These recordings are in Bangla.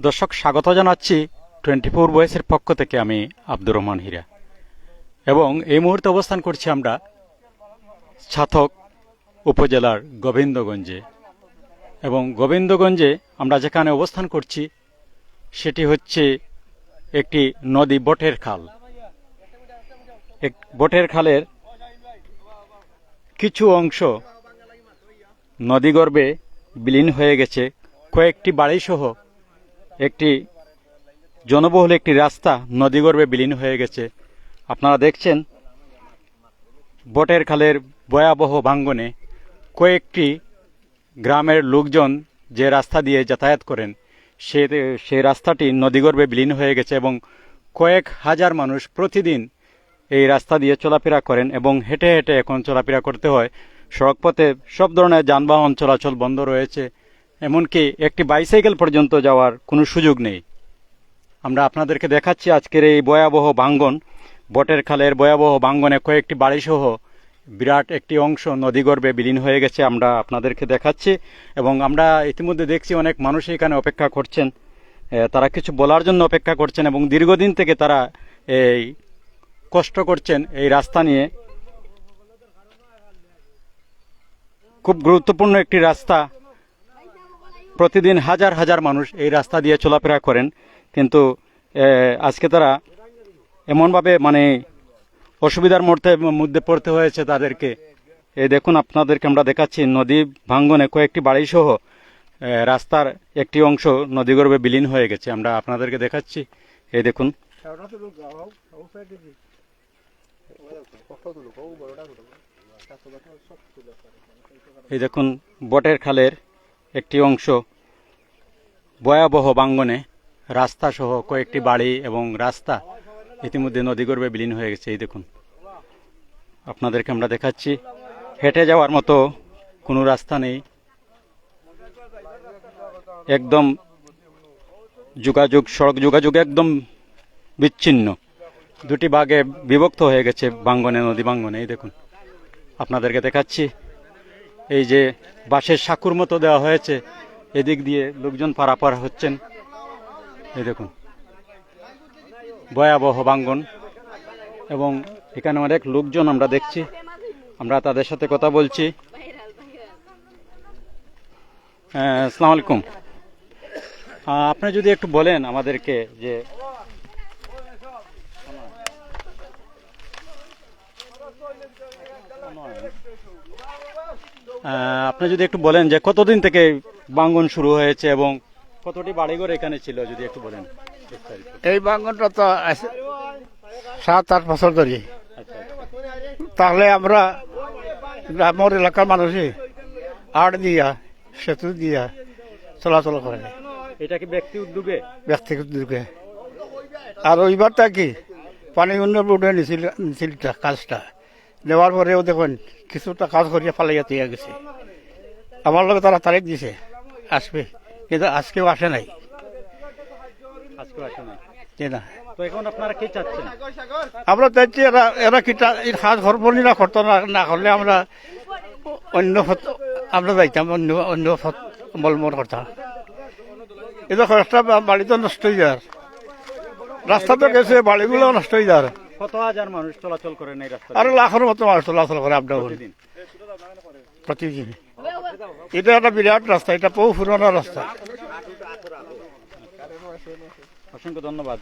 দর্শক, স্বাগত জানাচ্ছি টোয়েন্টি ফোর বয়েসের পক্ষ থেকে আমি আব্দুর রহমান হীরা। এবং এই মুহূর্তে অবস্থান করছি আমরা ছাতক উপজেলার গোবিন্দগঞ্জে। এবং গোবিন্দগঞ্জে আমরা যেখানে অবস্থান করছি, সেটি হচ্ছে একটি নদী বটের খাল। এক, বটের খালের কিছু অংশ নদীগর্ভে বিলীন হয়ে গেছে। কয়েকটি বাড়িসহ একটি জনবহুল একটি রাস্তা নদীগর্ভে বিলীন হয়ে গেছে। আপনারা দেখছেন বটের খালের ভয়াবহ ভাঙ্গনে কয়েকটি গ্রামের লোকজন যে রাস্তা দিয়ে যাতায়াত করেন, সে সে রাস্তাটি নদীগর্ভে বিলীন হয়ে গেছে এবং কয়েক হাজার মানুষ প্রতিদিন এই রাস্তা দিয়ে চলাফেরা করেন এবং হেঁটে হেঁটে এখন চলাফেরা করতে হয়। সড়কপথে সব ধরনের যানবাহন চলাচল বন্ধ রয়েছে। এমনকি একটি বাইসাইকেল পর্যন্ত যাওয়ার কোনো সুযোগ নেই। আমরা আপনাদেরকে দেখাচ্ছি আজকের এই ভয়াবহ ভাঙ্গন। বটের খালের ভয়াবহ ভাঙ্গনে কয়েকটি বাড়িসহ বিরাট একটি অংশ নদীগর্ভে বিলীন হয়ে গেছে আমরা আপনাদেরকে দেখাচ্ছি। এবং আমরা ইতিমধ্যে দেখছি অনেক মানুষ এখানে অপেক্ষা করছেন। তারা কিছু বলার জন্য অপেক্ষা করছেন এবং দীর্ঘদিন থেকে তারা এই কষ্ট করছেন এই রাস্তা নিয়ে। খুব গুরুত্বপূর্ণ একটি রাস্তা। প্রতিদিন হাজার হাজার মানুষ এই রাস্তা দিয়ে চলাফেরা করেন। কিন্তু আজকে তারা এমনভাবে মানে অসুবিধার মধ্যে মধ্যে পড়তে হয়েছে তাদেরকে। এই দেখুন, আপনাদেরকে আমরা দেখাচ্ছি, নদী ভাঙ্গনে কয়েকটি বাড়িসহ রাস্তার একটি অংশ নদীগর্ভে বিলীন হয়ে গেছে। আমরা আপনাদেরকে দেখাচ্ছি। এই দেখুন। এই দেখুন, বটের খালের একটি অংশ। ভয়াবহ বাঙ্গনে রাস্তা সহ কয়েকটি বাড়ি এবং রাস্তা ইতিমধ্যে নদীগর্ভে বিলীন হয়ে গেছে, এই দেখুন। আপনাদেরকে আমরা দেখাচ্ছি, হেঁটে যাওয়ার মতো কোনো রাস্তা নেই। একদম যোগাযোগ, সড়ক যোগাযোগ একদম বিচ্ছিন্ন। দুটি ভাগে বিভক্ত হয়ে গেছে বাঙ্গনে, নদী বাঙ্গনে, এই দেখুন। আপনাদেরকে দেখাচ্ছি এই যে বাঁশের সাঁকুর মতো দেওয়া হয়েছে এদিক দিয়ে লোকজন পারাপার হচ্ছেন। এই দেখুন ভয়াবহ বাঙ্গন এবং এখানে অনেক লোকজন আমরা দেখছি। আমরা তাদের সাথে কথা বলছি। হ্যাঁ, আসসালামু আলাইকুম। আপনি যদি একটু বলেন আমাদেরকে যে আপনি যদি একটু বলেন যে কতদিন থেকে বাঙ্গন শুরু হয়েছে এবং কতটি বাড়িঘর এখানে ছিল যদি একটু বলেন এই বাঙ্গনটা তো সাত আট বছর ধরে। তাহলে আমরা গ্রামের এলাকার মানুষই আট দিয়া সেতু দিয়া চলাচল করে। এটা কি ব্যক্তি উদ্যোগে? ব্যক্তিগত যুগে আর ওইবারটা কি পানি উন্নয়ন বোর্ডে নিছিল কাজটা। নেওয়ার পরেও দেখুন কিছুটা কাজ করিয়া ফালাইয়া তুইয়া গেছে। আমার লগে তারা তারিখ দিছে আসবে। কিন্তু আজকেও আসে নাই। আজকে আসে না না। তো এখন আপনারা কি চাচ্ছেন? আমরা চাইছি এরা এরা না করতো না না করলে আমরা অন্য আমরা যাইতাম অন্য অন্য এটা বাড়ি তো নষ্ট হয়ে যায় রাস্তা তো গেছে বাড়িগুলো নষ্ট হয়ে যায় কত হাজার মানুষ চলাচল করেন এই রাস্তা আর লাখের মতো মানুষ চলাচল করে আপনার প্রতিদিন। প্রতিদিন। এটা একটা বিরাট রাস্তা এটা বহু পুরোনো রাস্তা। অসংখ্য ধন্যবাদ।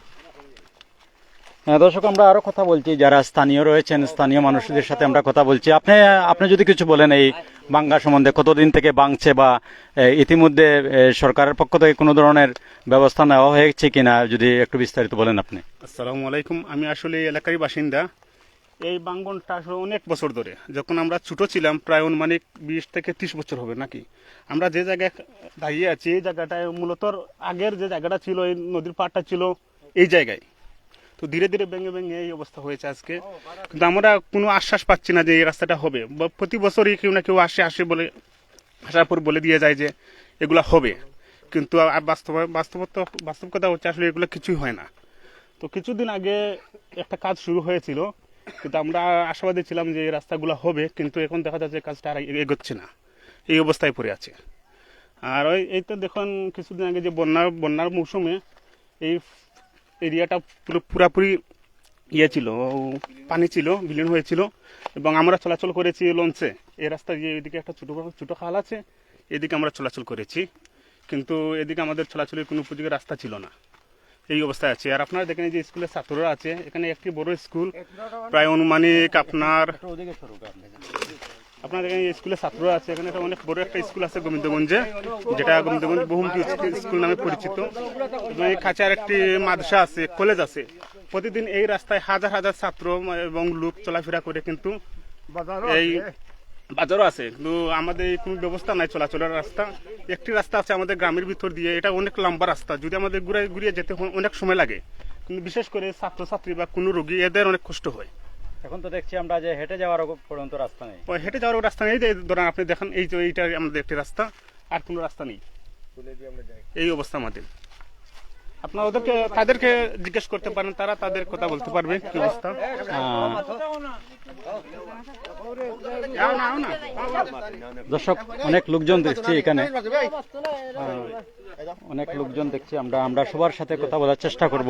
দর্শক, আমরা আরও কথা বলছি। যারা স্থানীয় রয়েছেন, স্থানীয় মানুষদের সাথে আমরা কথা বলছি। আপনি আপনি যদি কিছু বলেন এই বাঙ্গা সম্বন্ধে, কতদিন থেকে বাংছে বা ইতিমধ্যে সরকারের পক্ষ থেকে কোনো ধরনের ব্যবস্থা নেওয়া হয়েছে কিনা, যদি একটু বিস্তারিত বলেন আপনি। আসসালামু আলাইকুম। আমি আসলে এলাকারই বাসিন্দা। এই বাঙ্গনটা আসলে অনেক বছর ধরে, যখন আমরা ছোট ছিলাম, প্রায় অনুমানিক বিশ থেকে ত্রিশ বছর হবে নাকি? আমরা যে জায়গায় দাঁড়িয়ে আছি, এই জায়গাটায় মূলত আগের যে জায়গাটা ছিল, এই নদীর পাড়টা ছিল এই জায়গায়। তো ধীরে ধীরে ভেঙে ভেঙে এই অবস্থা হয়েছে আজকে। কিন্তু আমরা কোনো আশ্বাস পাচ্ছি না যে এই রাস্তাটা হবে। বা প্রতি বছরই কেউ না কেউ আসে আসে বলে আসার পর বলে দিয়ে যায় যে এগুলা হবে। কিন্তু বাস্তব, বাস্তবতা বাস্তবতা হচ্ছে আসলে এগুলো কিছুই হয় না। তো কিছুদিন আগে একটা কাজ শুরু হয়েছিল। কিন্তু আমরা আশাবাদী ছিলাম যে এই রাস্তাগুলো হবে, কিন্তু এখন দেখা যাচ্ছে কাজটা আর এগোচ্ছে না। এই অবস্থায় পড়ে আছে। আর ওই, এই তো দেখুন, কিছুদিন আগে যে বন্যার বন্যার মৌসুমে এই এরিয়াটা পুরো পুরাপুরি ইয়ে ছিল পানি ছিল, বিলীন হয়েছিল এবং আমরা চলাচল করেছি লঞ্চে। এই রাস্তা দিয়ে এদিকে একটা ছোটো ছোটো খাল আছে, এদিকে আমরা চলাচল করেছি। কিন্তু এদিকে আমাদের চলাচলের কোনো উপযোগী রাস্তা ছিল না। এই অবস্থায় আছে। আর আপনারা দেখেন যে স্কুলের ছাত্ররা আছে এখানে একটি বড় স্কুল প্রায় অনুমানিক আপনার আপনার এখানে স্কুলের ছাত্ররা আছে এখানে একটা অনেক বড় একটা স্কুল আছে গোবিন্দগঞ্জে যেটা গোবিন্দগঞ্জ বহুমুখী স্কুল নামে পরিচিত। এবং এই আর একটি মাদ্রাসা আছে কলেজ আছে। প্রতিদিন এই রাস্তায় হাজার হাজার ছাত্র এবং লোক চলাফেরা করে কিন্তু এই বাজারও আছে। কিন্তু আমাদের কোনো ব্যবস্থা নাই চলাচলের রাস্তা। একটি রাস্তা আছে আমাদের গ্রামের ভিতর দিয়ে এটা অনেক লম্বা রাস্তা। যদি আমাদের ঘুরে ঘুরিয়ে যেতে হয় অনেক সময় লাগে। কিন্তু বিশেষ করে ছাত্রছাত্রী বা কোনো রোগী এদের অনেক কষ্ট হয়। এখন তো দেখছি আমরা যে হেঁটে যাওয়ার পর্যন্ত রাস্তা নেই। ওই হেঁটে যাওয়ার রাস্তা নেই। যে ধরেন আপনি দেখেন এই যে এইটা আমাদের একটি রাস্তা আর কোনো রাস্তা নেই। এই অবস্থা আমাদের। আপনার ওদেরকে, তাদেরকে জিজ্ঞেস করতে পারেন, তারা তাদের কথা বলতে পারবে, কি অবস্থা। দর্শক, অনেক লোকজন দেখছি এখানে। অনেক লোকজন দেখছি, আমরা আমরা সবার সাথে কথা বলার চেষ্টা করব।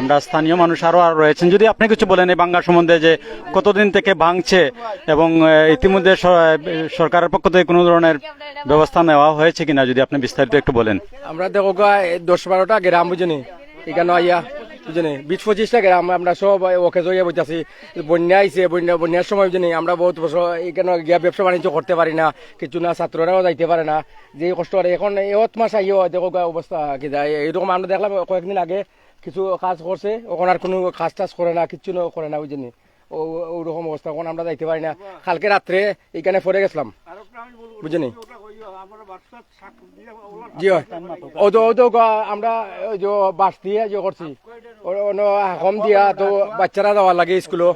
আমরা স্থানীয় মানুষ আরও আরও রয়েছেন। যদি আপনি কিছু বলেন এই বাঙ্গা সম্বন্ধে যে কতদিন থেকে ভাঙছে এবং ইতিমধ্যে সরকারের পক্ষ থেকে কোনো ধরনের ব্যবস্থা নেওয়া হয়েছে কিনা, যদি আপনি বিস্তারিত একটু বলেন। আমরা দেখো দশ বারোটা গ্রাম বুঝনি এখানে আইয়া বুঝনি বিশ পঁচিশটা গ্রাম, আমরা সব ওকে জয়ে বইতেছি। বন্যা আইছে, বন্যা, বন্যার সময় বুঝনি আমরা বহুত বছর এখানে গিয়া ব্যবসা বাণিজ্য করতে পারি না। কিছু না, ছাত্ররাও যাইতে পারে না। যে কষ্ট করে, এখন এত মাস আইও, দেখো অবস্থা কি যায়। এইরকম আমরা দেখলাম কয়েকদিন আগে, কিছু কাজ করছে ওখানে আর কোনো কাজ টাজ করে না, কিচ্ছু না করে না বুঝনি ওরকম অবস্থা, এখন আমরা যাইতে পারি না। কালকে রাত্রে এখানে পড়ে গেছিলাম বুঝনি বাচ্চারা লাগে স্কুলে ও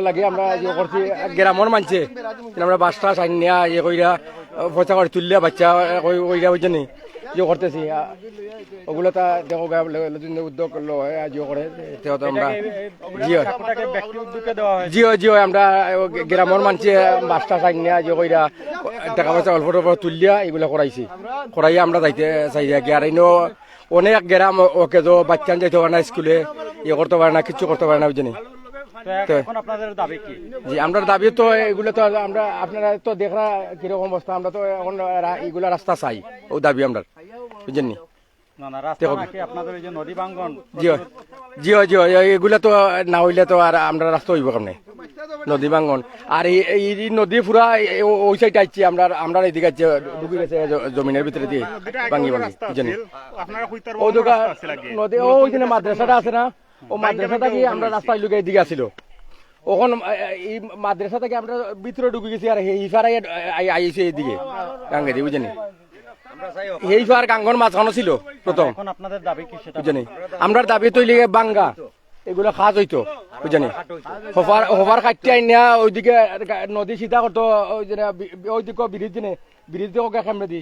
লাগে, আমরা করছি, গ্রামের মানছে। আমরা বাস টাস আনিয়া ইয়ে কইরা, পয়সা করে তুললে বাচ্চা কই- কইরা বুঝলি? যে করতেছি ওগুলো তা দেখো নতুন উদ্যোগ যে করে আমরা জি ব্যক্তি উদ্যোগে দেওয়া হয়েছে জিও জিও আমরা গ্রামের মানুষে বাসটা চাই নিয়া যে কইরা টাকা পয়সা অল্প অল্প তুলিয়া এগুলো করাইছি করাইয়া আমরা যাইতে চাই কি আর অনেক গ্রাম ওকে তো বাচ্চান যাইতে পারে না স্কুলে ইয়ে করতে পারে না কিচ্ছু করতে পারে না বুঝলি তো এখন আপনাদের দাবি কি? জি আমরা দাবি তো এগুলো তো আমরা আপনারা তো দেখরা কীরকম অবস্থা আমরা তো এখন এগুলা রাস্তা চাই ও দাবি আমরা বুঝলেন এগুলা তো না হইলে তো আর আমরা রাস্তা হইব কেমনে? নদী ভাঙ্গন। আর এই নদী পুরা এই- ওই সাইড আইছি আমরা আমরা এদিকে ঢুকে গেছে জমিনের ভিতরে দিয়ে ভাঙ্গি ভাঙ্গি ও দোকা। নদী ওইখানে মাদ্রাসাটা আছে না? ও মাদ্রাসা থেকে আমরা রাস্তায় লুকে এদিকে আসিল। ওখন এই মাদ্রাসা থেকে আমরা ভিতরে ঢুকে গেছি আর এই ফার আইছে এদিকে গাঙ্গে দিয়ে বুঝেনি? এই ফার গাঙ্গন মাঝখানো ছিল প্রথম। এখন আপনাদের দাবি কি সেটা বুঝেনি? আমরা দাবি তৈরি বাঙ্গা। এগুলো খাজ হইতো বুঝেনি? হোফার হোফার কাটতে আইনা ওইদিকে নদী সিধা করতো ওই যে ওইদিকে ব্রিজ দিনে ব্রিজ দেখো খেমড়ে দি।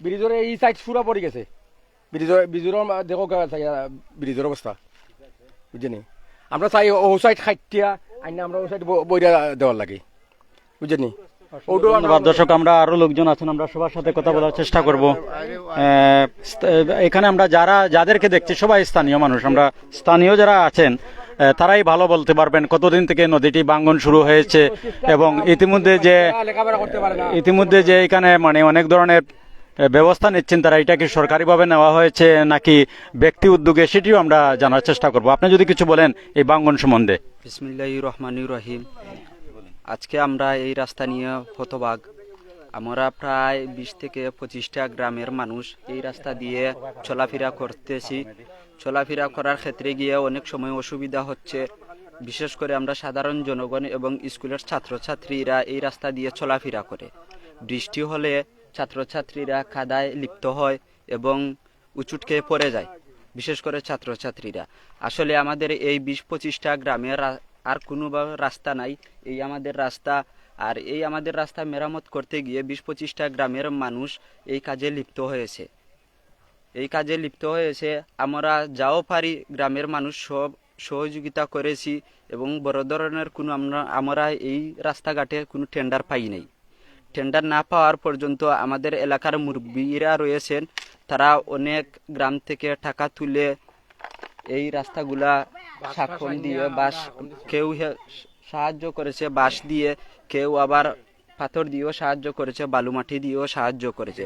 ব্রিজের এই সাইড পুরা পড়ে গেছে। ব্রিজের ব্রিজের দেখো ব্রিজের অবস্থা। বুঝেনি? আমরা চাই ও সাইড খাইটিয়া আইনা আমরা ও সাইড বইরা দেওয়ার লাগে। বুঝেনি? ধন্যবাদ। দর্শক আমরা আরও লোকজন আছেন আমরা সবার সাথে কথা বলার চেষ্টা করব। এখানে আমরা যারা যাদেরকে দেখছি সবাই স্থানীয় মানুষ আমরা স্থানীয় যারা আছেন তারাই ভালো বলতে পারবেন। কতদিন থেকে নদীটি বাঙ্গন শুরু হয়েছে এবং ইতিমধ্যে যে ইতিমধ্যে যে এখানে মানে অনেক ধরনের ব্যবস্থা নিচ্ছেন তারা। এটা কি সরকারিভাবে নেওয়া হয়েছে নাকি ব্যক্তি উদ্যোগে? সেটিও আমরা জানার চেষ্টা করব। আপনি যদি কিছু বলেন এই বাঙ্গন সম্বন্ধে। বিসমিল্লাহ রহমানুর রহিম। আজকে আমরা এই রাস্তা নিয়ে হতবাগ আমরা প্রায় বিশ থেকে পঁচিশটা গ্রামের মানুষ এই রাস্তা দিয়ে চলাফেরা করতেছি। চলাফেরা করার ক্ষেত্রে গিয়ে অনেক সময় অসুবিধা হচ্ছে। বিশেষ করে আমরা সাধারণ জনগণ এবং স্কুলের ছাত্রছাত্রীরা এই রাস্তা দিয়ে চলাফেরা করে। বৃষ্টি হলে ছাত্রছাত্রীরা কাদায় লিপ্ত হয় এবং উচুটকে পড়ে যায়, বিশেষ করে ছাত্রছাত্রীরা। আসলে আমাদের এই বিশ পঁচিশটা গ্রামের আর কোনো রাস্তা নাই। এই আমাদের রাস্তা আর এই আমাদের রাস্তা মেরামত করতে গিয়ে বিশ পঁচিশটা গ্রামের মানুষ এই কাজে লিপ্ত হয়েছে। এই কাজে লিপ্ত হয়েছে। আমরা যাও পারি গ্রামের মানুষ সব সহযোগিতা করেছি এবং বড় ধরনের কোনো আমরা আমরা এই রাস্তাঘাটে কোনো টেন্ডার পাই নাই। টেন্ডার না পাওয়ার পর্যন্ত আমাদের এলাকার মুরব্বীরা রয়েছেন। তারা অনেক গ্রাম থেকে টাকা তুলে এই রাস্তাগুলা সাক্ষণ দিয়ে বাস কেউ সাহায্য করেছে বাঁশ দিয়ে। কেউ আবার পাথর দিয়েও সাহায্য করেছে বালু মাটি দিয়েও সাহায্য করেছে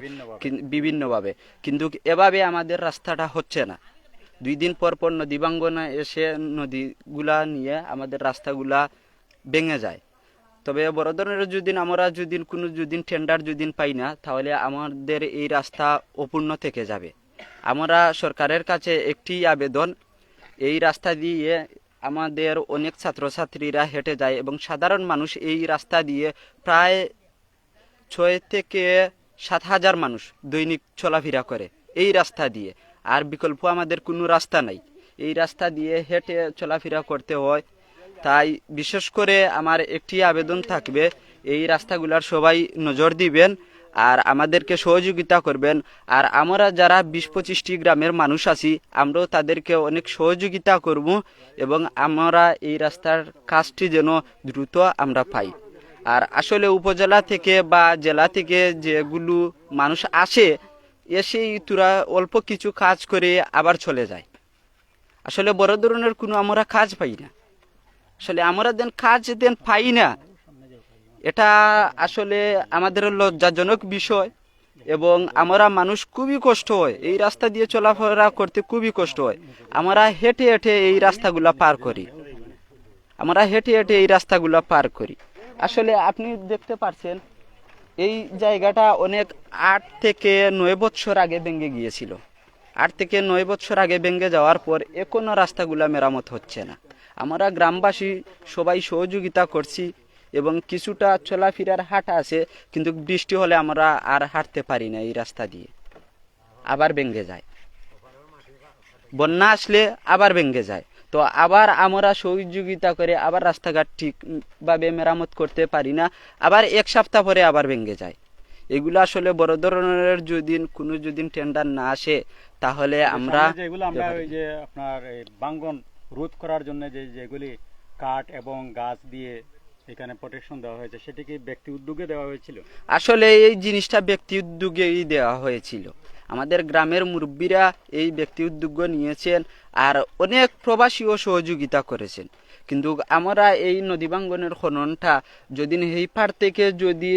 বিভিন্নভাবে। কিন্তু এভাবে আমাদের রাস্তাটা হচ্ছে না। দুই দিন পর পর নদী ভাঙ্গনে এসে নদীগুলা নিয়ে আমাদের রাস্তাগুলা ভেঙে যায়। তবে বড় ধরনের যদি আমরা যদি কোনো যদি টেন্ডার যদি পাই না, তাহলে আমাদের এই রাস্তা অপূর্ণ থেকে যাবে। আমরা সরকারের কাছে একটি আবেদন, এই রাস্তা দিয়ে আমাদের অনেক ছাত্রছাত্রীরা হেঁটে যায় এবং সাধারণ মানুষ এই রাস্তা দিয়ে প্রায় ছয় থেকে সাত হাজার মানুষ দৈনিক চলাফেরা করে এই রাস্তা দিয়ে। আর বিকল্প আমাদের কোনো রাস্তা নাই। এই রাস্তা দিয়ে হেঁটে চলাফেরা করতে হয় তাই বিশেষ করে আমার একটি আবেদন থাকবে, এই রাস্তাগুলার সবাই নজর দিবেন আর আমাদেরকে সহযোগিতা করবেন। আর আমরা যারা বিশ পঁচিশটি গ্রামের মানুষ আছি, আমরাও তাদেরকে অনেক সহযোগিতা করব এবং আমরা এই রাস্তার কাজটি যেন দ্রুত আমরা পাই। আর আসলে উপজেলা থেকে বা জেলা থেকে যেগুলো মানুষ আসে এসেই তোরা অল্প কিছু কাজ করে আবার চলে যায়। আসলে বড় ধরনের কোনো আমরা কাজ পাই না। আসলে আমরা দেন কাজ দেন পাই না। এটা আসলে আমাদের লজ্জাজনক বিষয় এবং আমরা মানুষ খুবই কষ্ট হয়। এই রাস্তা দিয়ে চলাফেরা করতে খুবই কষ্ট হয়। আমরা হেঁটে হেঁটে এই রাস্তাগুলা পার করি। আমরা হেঁটে হেঁটে এই রাস্তাগুলো পার করি। আসলে আপনি দেখতে পাচ্ছেন এই জায়গাটা অনেক আট থেকে নয় বছর আগে ভেঙে গিয়েছিল। আট থেকে নয় বছর আগে ভেঙে যাওয়ার পর এখনও রাস্তাগুলো মেরামত হচ্ছে না। আমরা গ্রামবাসী সবাই সহযোগিতা করছি এবং কিছুটা চলাফেরার হাট আছে কিন্তু বৃষ্টি হলে আমরা আর হাঁটতে পারি না এই রাস্তা দিয়ে। আবার ভেঙে যায়। বন্যা আসলে আবার ভেঙে যায়। তো আবার আমরা সহযোগিতা করে আবার রাস্তাঘাট ঠিকভাবে মেরামত করতে পারি না আবার এক সপ্তাহ পরে আবার ভেঙে যায়। এগুলো আসলে বড় ধরনের যদি কোনো যদি টেন্ডার না আসে তাহলে আমরা যেগুলো আমরা ওই যে আপনার বাঙ্গন রোধ করার জন্য যে যেগুলি কাঠ এবং গাছ দিয়ে এখানে প্রোটেকশন দেওয়া হয়েছে সেটি কি ব্যক্তি উদ্যোগে দেওয়া হয়েছিল? আসলে এই জিনিসটা ব্যক্তি উদ্যোগেই দেওয়া হয়েছিল। আমাদের গ্রামের মুরব্বীরা এই ব্যক্তি উদ্যোগ নিয়েছেন আর অনেক প্রবাসীও সহযোগিতা করেছেন। কিন্তু আমরা এই নদী ভাঙ্গনের খননটা যদি এই পার থেকে যদি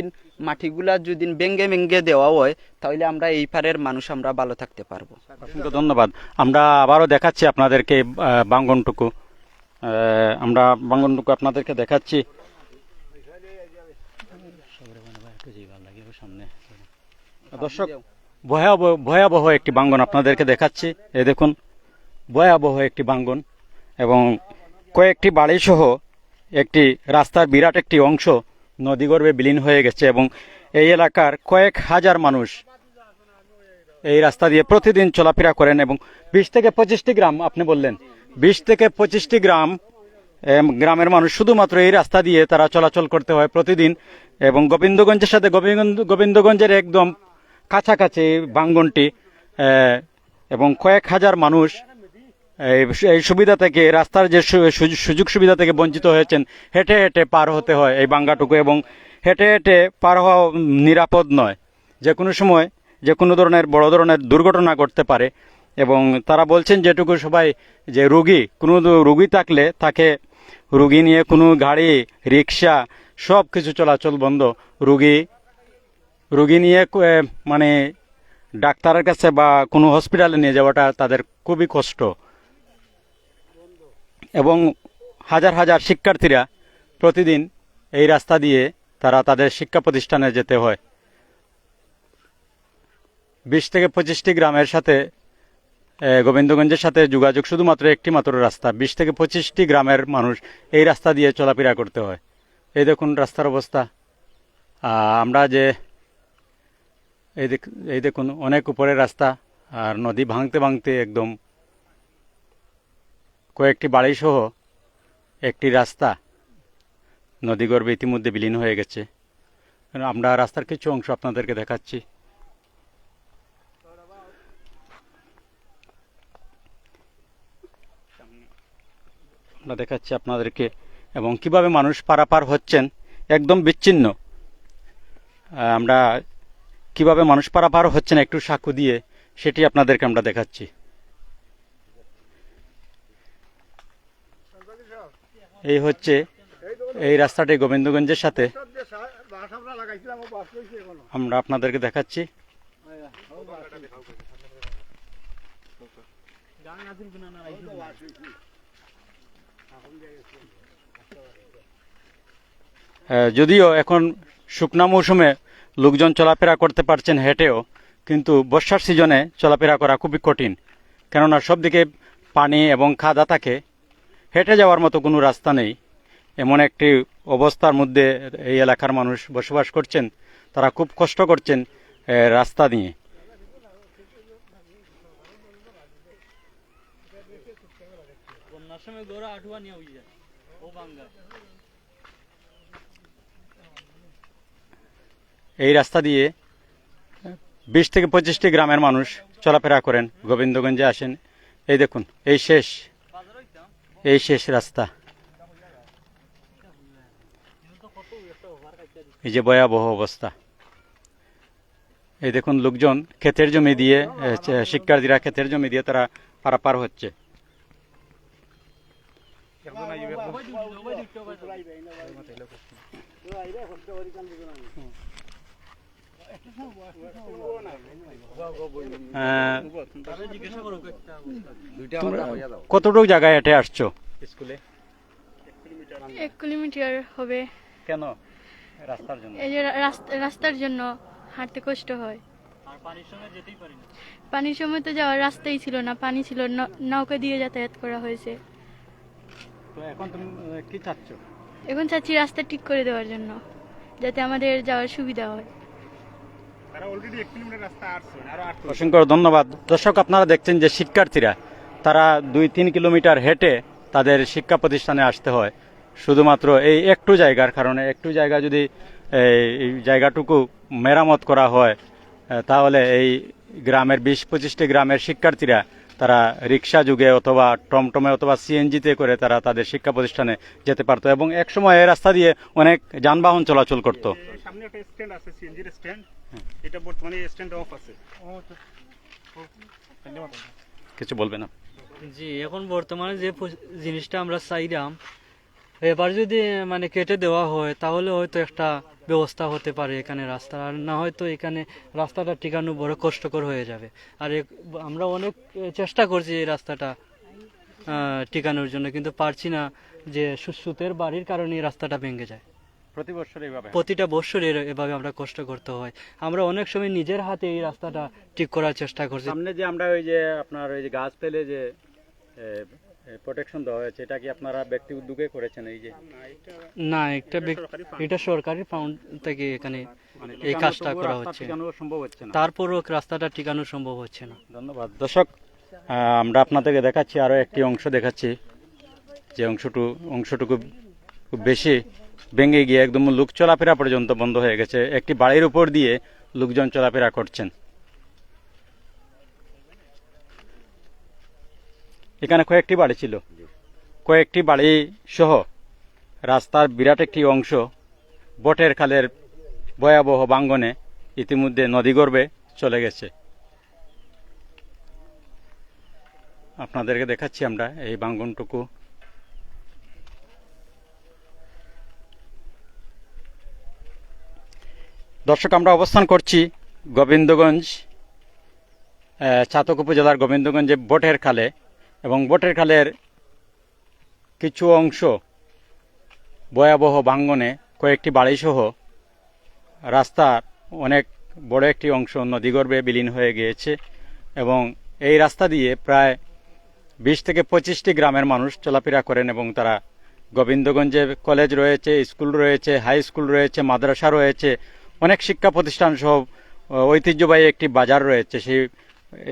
মাটিগুলা যদি বেঙ্গে বেঙ্গে দেওয়া হয়, তাহলে আমরা এই পারের মানুষ আমরা ভালো থাকতে পারব। অসংখ্য ধন্যবাদ। আমরা আবারও দেখাচ্ছি আপনাদেরকে বাঙ্গনটুকু আমরা বাঙ্গনটুকু আপনাদেরকে দেখাচ্ছি। দর্শক, ভয়াবহ ভয়াবহ একটি বাঙ্গন আপনাদেরকে দেখাচ্ছি। এই দেখুন, ভয়াবহ একটি বাঙ্গন এবং কয়েকটি বাড়ি সহ একটি রাস্তার বিরাট একটি অংশ নদীগর্ভে বিলীন হয়ে গেছে এবং এই এলাকার কয়েক হাজার মানুষ এই রাস্তা দিয়ে প্রতিদিন চলাফেরা করেন এবং বিশ থেকে পঁচিশটি গ্রাম, আপনি বললেন, বিশ থেকে পঁচিশটি গ্রাম গ্রামের মানুষ শুধুমাত্র এই রাস্তা দিয়ে তারা চলাচল করতে হয় প্রতিদিন এবং গোবিন্দগঞ্জের সাথে গোবিন্দ, গোবিন্দগঞ্জের একদম কাছাকাছি বাঙ্গনটি এবং কয়েক হাজার মানুষ এই সুবিধা থেকে, রাস্তার যে সুযোগ সুবিধা থেকে বঞ্চিত হয়েছেন, হেঁটে হেঁটে পার হতে হয় এই বাঙ্গাটুকু এবং হেঁটে হেঁটে পার হওয়া নিরাপদ নয়। যে কোনো সময় যে কোনো ধরনের, বড় ধরনের দুর্ঘটনা ঘটতে পারে এবং তারা বলছেন যেটুকু সবাই যে রুগী, কোনো রুগী থাকলে তাকে রুগী নিয়ে কোনো গাড়ি রিক্সা সব কিছু চলাচল বন্ধ। রুগী রুগী নিয়ে মানে ডাক্তারের কাছে বা কোনো হসপিটালে নিয়ে যাওয়াটা তাদের খুবই কষ্ট। এবং হাজার হাজার শিক্ষার্থীরা প্রতিদিন এই রাস্তা দিয়ে তারা তাদের শিক্ষা প্রতিষ্ঠানে যেতে হয়। বিশ থেকে পঁচিশটি গ্রামের সাথে গোবিন্দগঞ্জের সাথে যোগাযোগ শুধুমাত্র একটি মাত্র রাস্তা। বিশ থেকে পঁচিশটি গ্রামের মানুষ এই রাস্তা দিয়ে চলাফেরা করতে হয়। এই দেখুন রাস্তার অবস্থা। আমরা যে এই দেখ, এই দেখুন অনেক উপরের রাস্তা, আর নদী ভাঙতে ভাঙতে একদম কয়েকটি বাড়ি সহ একটি রাস্তা নদীগর্ভে ইতিমধ্যে বিলীন হয়ে গেছে। আমরা রাস্তার কিছু অংশ আপনাদেরকে দেখাচ্ছি। আমরা দেখাচ্ছি আপনাদেরকে এবং কীভাবে মানুষ পারাপার হচ্ছেন একদম বিচ্ছিন্ন। আমরা কীভাবে মানুষ পারাপার হচ্ছেন একটু সাক্ষ্য দিয়ে সেটি আপনাদেরকে আমরা দেখাচ্ছি। এই হচ্ছে এই রাস্তাটি গোবিন্দগঞ্জের সাথে। আমরা আপনাদেরকে দেখাচ্ছি। যদিও এখন শুকনা মৌসুমে লোকজন চলাফেরা করতে পারছেন হেঁটেও, কিন্তু বর্ষার সিজনে চলাফেরা করা খুবই কঠিন। কেননা সবদিকে পানি এবং খাদা থাকে। হেঁটে যাওয়ার মতো কোনো রাস্তা নেই। এমন একটি অবস্থার মধ্যে এই এলাকার মানুষ বসবাস করছেন। তারা খুব কষ্ট করছেন রাস্তা নিয়ে। এই রাস্তা দিয়ে বিশ থেকে পঁচিশটি গ্রামের মানুষ চলাফেরা করেন। গোবিন্দগঞ্জে আসেন। এই দেখুন এই শেষ। এই শেষ রাস্তা। এই যে ভয়াবহ অবস্থা। এই দেখুন, লোকজন ক্ষেতের জমি দিয়ে শিক্ষার্থীরা ক্ষেতের জমি দিয়ে তারা পারাপার হচ্ছে। কতটুকু জায়গায় হেঁটে আসছো? স্কুলে? এক কিলোমিটার হবে। কেন? রাস্তার জন্য? এই যে রাস্তা- রাস্তার জন্য হাঁটতে কষ্ট হয়। পানির সময় তো যাওয়ার রাস্তাই ছিল না। পানি ছিল ন- নৌকা দিয়ে যাতায়াত করা হয়েছে। এখন তুমি কি চাচ্ছ? এখন চাচ্ছি রাস্তা ঠিক করে দেওয়ার জন্য যাতে আমাদের যাওয়ার সুবিধা হয় তারা অলরেডি এক কিলোমিটার রাস্তা আসছে আরও আট অসংখ্য ধন্যবাদ। দর্শক, আপনারা দেখছেন যে শিক্ষার্থীরা, তারা দুই তিন কিলোমিটার হেঁটে তাদের শিক্ষা প্রতিষ্ঠানে আসতে হয়। শুধুমাত্র এই একটু জায়গার কারণে, একটু জায়গা যদি এই জায়গাটুকু মেরামত করা হয়, তাহলে এই গ্রামের বিশ পঁচিশটি গ্রামের শিক্ষার্থীরা তারা রিক্সা যুগে অথবা টমটমে অথবা সিএনজিতে করে তারা তাদের শিক্ষা প্রতিষ্ঠানে যেতে পারত এবং একসময় এই রাস্তা দিয়ে অনেক যানবাহন চলাচল করত। এই সামনে একটা স্ট্যান্ড আছে সিএনজির স্ট্যান্ড এটা বর্তমানে স্ট্যান্ড অফ আছে। কিছু বলবে না? জি এখন বর্তমানে যে জিনিসটা আমরা চাইলাম এবার যদি মানে কেটে দেওয়া হয় তাহলে হয়তো একটা ব্যবস্থা হতে পারে এখানে রাস্তা আর না হয়তো এখানে রাস্তাটা ঠিকানো বড় কষ্টকর হয়ে যাবে। আর আমরা অনেক চেষ্টা করছি এই রাস্তাটা আহ, টিকানোর জন্য কিন্তু পারছি না যে সু- সুতের বাড়ির কারণে এই রাস্তাটা ভেঙে যায়। প্রতি বছর এইভাবে? প্রতিটা বছর এভাবে আমরা কষ্ট করতে হয়। আমরা অনেক সময় নিজের হাতে এই রাস্তাটা ঠিক করার চেষ্টা করছি। সামনে যে আমরা ওই যে আপনার ওই যে গাছ ফেলে যে প্রোটেকশন দেওয়া হয়েছে। এটা কি আপনারা ব্যক্তি উদ্যোগে করেছেন এই যে? না একটা এটা সরকারি ফাউন্ড থেকে এখানে মানে এই কাজটা করা হচ্ছে। সম্ভব হচ্ছে না? তারপরও রাস্তাটা ঠিকানো সম্ভব হচ্ছে না। ধন্যবাদ। দর্শক আমরা আপনাদেরকে দেখাচ্ছি আরও একটি অংশ দেখাচ্ছি। যে অংশটু অংশটুকু খুব বেশি ভেঙে গিয়ে একদম লোক চলাফেরা পর্যন্ত বন্ধ হয়ে গেছে। একটি বাড়ির উপর দিয়ে লোকজন চলাফেরা করছেন। এখানে কয়েকটি বাড়ি ছিল। কয়েকটি বাড়ি সহ রাস্তার বিরাট একটি অংশ বটের খালের ভয়াবহ বাঙ্গনে ইতিমধ্যে নদীগর্ভে চলে গেছে। আপনাদেরকে দেখাচ্ছি আমরা এই বাঙ্গনটুকু দর্শক আমরা অবস্থান করছি গোবিন্দগঞ্জ চাতক উপজেলার গোবিন্দগঞ্জে বটের খালে। এবং বটের খালের কিছু অংশ ভয়াবহ ভাঙ্গনে কয়েকটি বাড়িসহ রাস্তার অনেক বড় একটি অংশ নদীগর্ভে বিলীন হয়ে গিয়েছে এবং এই রাস্তা দিয়ে প্রায় বিশ থেকে পঁচিশটি গ্রামের মানুষ চলাফেরা করেন এবং তারা গোবিন্দগঞ্জে কলেজ রয়েছে, স্কুল রয়েছে, হাই স্কুল রয়েছে, মাদ্রাসা রয়েছে, অনেক শিক্ষা প্রতিষ্ঠান সহ, ঐতিহ্যবাহী একটি বাজার রয়েছে। সেই,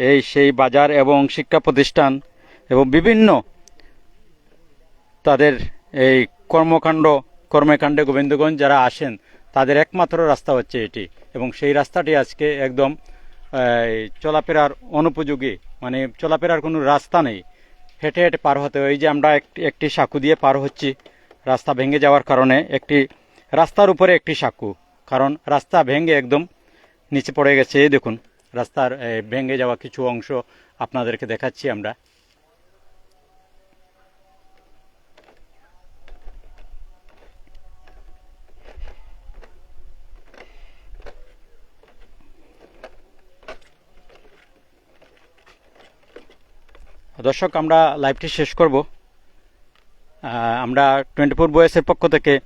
এই, সেই বাজার এবং শিক্ষা প্রতিষ্ঠান এবং বিভিন্ন তাদের এই কর্মকাণ্ড, কর্মকাণ্ডে গোবিন্দগঞ্জ যারা আসেন, তাদের একমাত্র রাস্তা হচ্ছে এটি। এবং সেই রাস্তাটি আজকে একদম চলাফেরার অনুপযোগী মানে চলাফেরার কোনো রাস্তা নেই। হেঁটে হেঁটে পার হতে হয়। এই যে আমরা একটি সাঁকু দিয়ে পার হচ্ছি, রাস্তা ভেঙে যাওয়ার কারণে একটি, রাস্তার উপরে একটি সাঁকু। কারণ রাস্তা ভেঙে একদম নিচে পড়ে গেছে। দেখুন, রাস্তার ভেঙে যাওয়া কিছু অংশ আপনাদেরকে দেখাচ্ছি আমরা। দর্শক, আমরা লাইভটি শেষ করব। আমরা টোয়েন্টি ফোর বয়েসের পক্ষ থেকে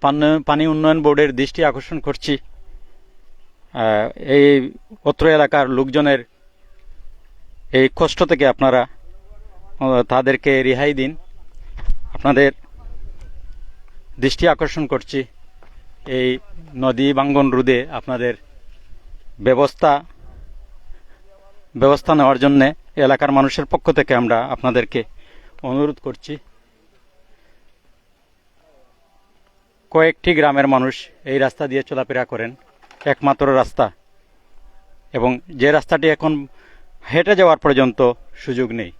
পান- উন্নয়ন বোর্ডের দৃষ্টি আকর্ষণ করছি। এই অত্র এলাকার লোকজনের এই কষ্ট থেকে আপনারা তাদেরকে রেহাই দিন। আপনাদের দৃষ্টি আকর্ষণ করছি। এই নদী বাঙ্গন রোধে আপনাদের ব্যবস্থা ব্যবস্থা নেওয়ার জন্য। এলাকার মানুষের পক্ষ থেকে আমরা আপনাদেরকে অনুরোধ করছি। কয়েকটি গ্রামের মানুষ এই রাস্তা দিয়ে চলাফেরা করেন, একমাত্র রাস্তা। এবং যে রাস্তাটি এখন হেঁটে যাওয়ার পর্যন্ত সুযোগ নেই।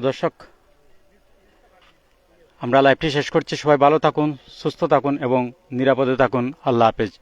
দর্শক, আমরা লাইভটি শেষ করছি। সবাই ভালো থাকুন, সুস্থ থাকুন এবং নিরাপদে থাকুন। আল্লাহ হাফেজ।